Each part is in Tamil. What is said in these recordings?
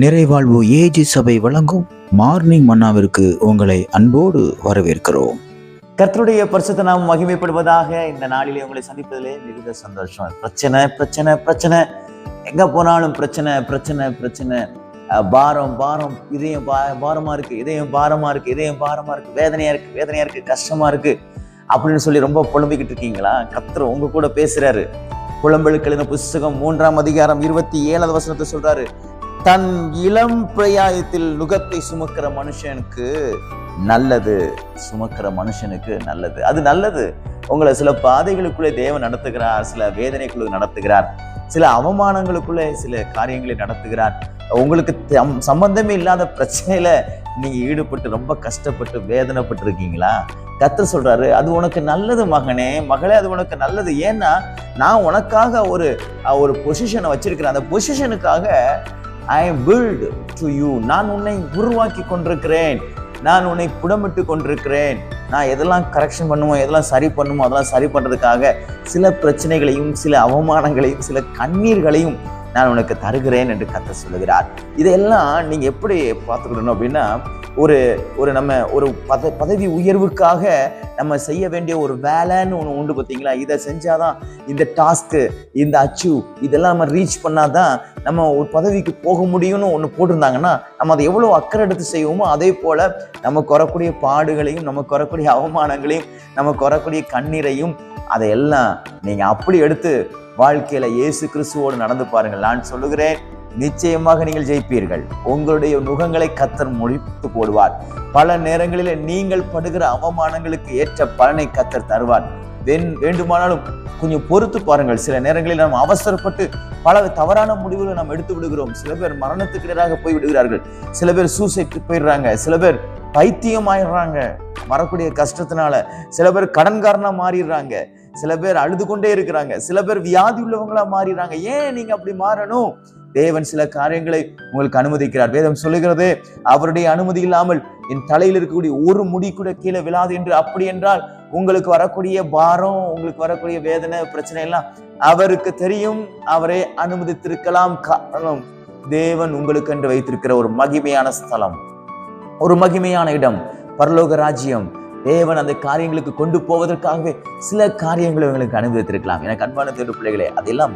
நிறைவாழ்வு ஏஜி சபை வழங்கும் மார்னிங் மன்னாவிற்கு உங்களை அன்போடு வரவேற்கிறோம். கர்த்தருடைய பரிசுத்த நாம் மகிமைப்படுவதாக இந்த நாளிலே உங்களை சந்திப்பதிலே மிகுந்த சந்தோஷம். பிரச்சனை பிரச்சனை பிரச்சனை. எங்க போனாலும் பிரச்சனை பிரச்சனை பிரச்சனை. பாரம் பாரம். இதயம் பா பாரமா இருக்கு இதயம் பாரமா இருக்கு இதயம் பாரமா இருக்கு. வேதனையா இருக்கு வேதனையா இருக்கு கஷ்டமா இருக்கு. அப்படின்னு சொல்லி ரொம்ப புலம்பிக்கிட்டு இருக்கீங்களா? கர்த்தர் உங்க கூட பேசுறாரு. புலம்பெழுக்களின் புஸ்தகம் மூன்றாம் அதிகாரம் இருபத்தி ஏழாவது வசனத்தை சொல்றாரு. தன் இளம் பிரயாயத்தில் நுகத்தை சுமக்கிற மனுஷனுக்கு நல்லது சுமக்கிற மனுஷனுக்கு நல்லது. அது நல்லது. உங்களை சில பாதைகளுக்குள்ளே தேவன் நடத்துகிறார் சில வேதனைக்குள்ள நடத்துகிறார் சில அவமானங்களுக்குள்ளே சில காரியங்களை நடத்துகிறார். உங்களுக்கு சம்பந்தமே இல்லாத பிரச்சனையில நீங்க ஈடுபட்டு ரொம்ப கஷ்டப்பட்டு வேதனைப்பட்டு இருக்கீங்களா கத்த சொல்றாரு அது உனக்கு நல்லது மகனே மகளே அது உனக்கு நல்லது. ஏன்னா நான் உனக்காக ஒரு ஒரு பொசிஷனை வச்சிருக்கிறேன். அந்த பொசிஷனுக்காக ஐ பில்ட் டு யூ நான் உன்னை உருவாக்கி கொண்டிருக்கிறேன். நான் உன்னை புடமிட்டு கொண்டிருக்கிறேன். நான் எதெல்லாம் கரெக்ஷன் பண்ணுமோ எதெல்லாம் சரி பண்ணுமோ அதெல்லாம் சரி பண்ணுறதுக்காக சில பிரச்சனைகளையும் சில அவமானங்களையும் சில கண்ணீர்களையும் நான் உனக்கு தருகிறேன் என்று கத்த சொல்லுகிறார். இதையெல்லாம் நீங்கள் எப்படி பார்த்துக்கிடணும் அப்படின்னா ஒரு ஒரு நம்ம ஒரு பத பதவி உயர்வுக்காக நம்ம செய்ய வேண்டிய ஒரு வேலைன்னு ஒன்று உண்டு பார்த்தீங்களா இதை செஞ்சாதான் இந்த டாஸ்க்கு இந்த அச்சீவ் இதெல்லாம் நம்ம ரீச் பண்ணாதான் நம்ம ஒரு பதவிக்கு போக முடியும்னு ஒன்று போட்டிருந்தாங்கன்னா நம்ம அதை எவ்வளோ அக்கறை எடுத்து செய்வோமோ அதே போல் நமக்கு வரக்கூடிய பாடுகளையும் நமக்கு வரக்கூடிய அவமானங்களையும் நமக்கு வரக்கூடிய கண்ணீரையும் அதையெல்லாம் நீங்கள் அப்படி எடுத்து வாழ்க்கையில் இயேசு கிறிஸ்துவோடு நடந்து பாருங்கள். நான் சொல்லுகிறேன் நிச்சயமாக நீங்கள் ஜெயிப்பீர்கள். உங்களுடைய நுகங்களை கத்தர் முடித்து போடுவார். பல நேரங்களில் நீங்கள் படுகிற அவமானங்களுக்கு ஏற்ற பலனை கத்தர் தருவார். வேண்டுமானாலும் கொஞ்சம் பொறுத்து பாருங்கள். சில நேரங்களில் நாம் அவசரப்பட்டு பல தவறான முடிவுகளை நாம் எடுத்து விடுகிறோம். சில பேர் மரணத்துக்கு நேராக போய் விடுகிறார்கள். சில பேர் சூசைட் போயிடுறாங்க. சில பேர் பைத்தியம் ஆயிடுறாங்க வரக்கூடிய கஷ்டத்தினால சில பேர் கடன்காரனா மாறிடுறாங்க. சில பேர் அழுது கொண்டே இருக்கிறாங்க. சில பேர் வியாதி உள்ளவங்களா மாறிடுறாங்க. ஏன் நீங்க அப்படி மாறணும்? தேவன் சில காரியங்களை உங்களுக்கு அனுமதிக்கிறார். வேதம் சொல்லுகிறது அவருடைய அனுமதி இல்லாமல் என் தலையில் இருக்கக்கூடிய ஒரு முடி கூட கீழே விழாது என்று அப்படி என்றால் உங்களுக்கு வரக்கூடிய பாரம் உங்களுக்கு வரக்கூடிய வேதனை பிரச்சனை எல்லாம் அவருக்கு தெரியும். அவரே அனுமதித்திருக்கலாம். காரணம் தேவன் உங்களுக்கு என்று வைத்திருக்கிற ஒரு மகிமையான ஸ்தலம் ஒரு மகிமையான இடம் பரலோக ராஜ்யம். தேவன் அந்த காரியங்களுக்கு கொண்டு போவதற்காகவே சில காரியங்களை உங்களுக்கு அனுமதித்திருக்கலாம். எனக்கு அன்பான தேடு பிள்ளைகளே அதெல்லாம்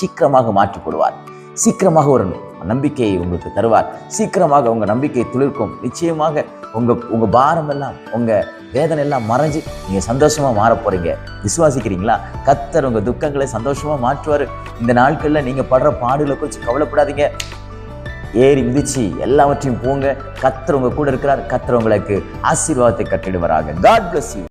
சீக்கிரமாக மாற்றி போடுவார் சீக்கிரமாக ஒரு நம்பிக்கையை உங்களுக்கு தருவார். சீக்கிரமாக உங்கள் நம்பிக்கை துளிர்க்கும். நிச்சயமாக உங்கள் உங்கள் பாரம் எல்லாம் உங்கள் வேதனை எல்லாம் மறைஞ்சு நீங்கள் சந்தோஷமாக மாற போறீங்க. விசுவாசிக்கிறீங்களா? கத்தர் உங்கள் துக்கங்களை சந்தோஷமாக மாற்றுவார். இந்த நாட்களில் நீங்கள் படுற பாடுகளை குறித்து கவலைப்படாதீங்க. ஏறி மிதிச்சு எல்லாவற்றையும் போங்க. கத்தர் உங்கள் கூட இருக்கிறார். கத்தர் உங்களுக்கு ஆசீர்வாதத்தை கட்டிடுவாராக. God bless you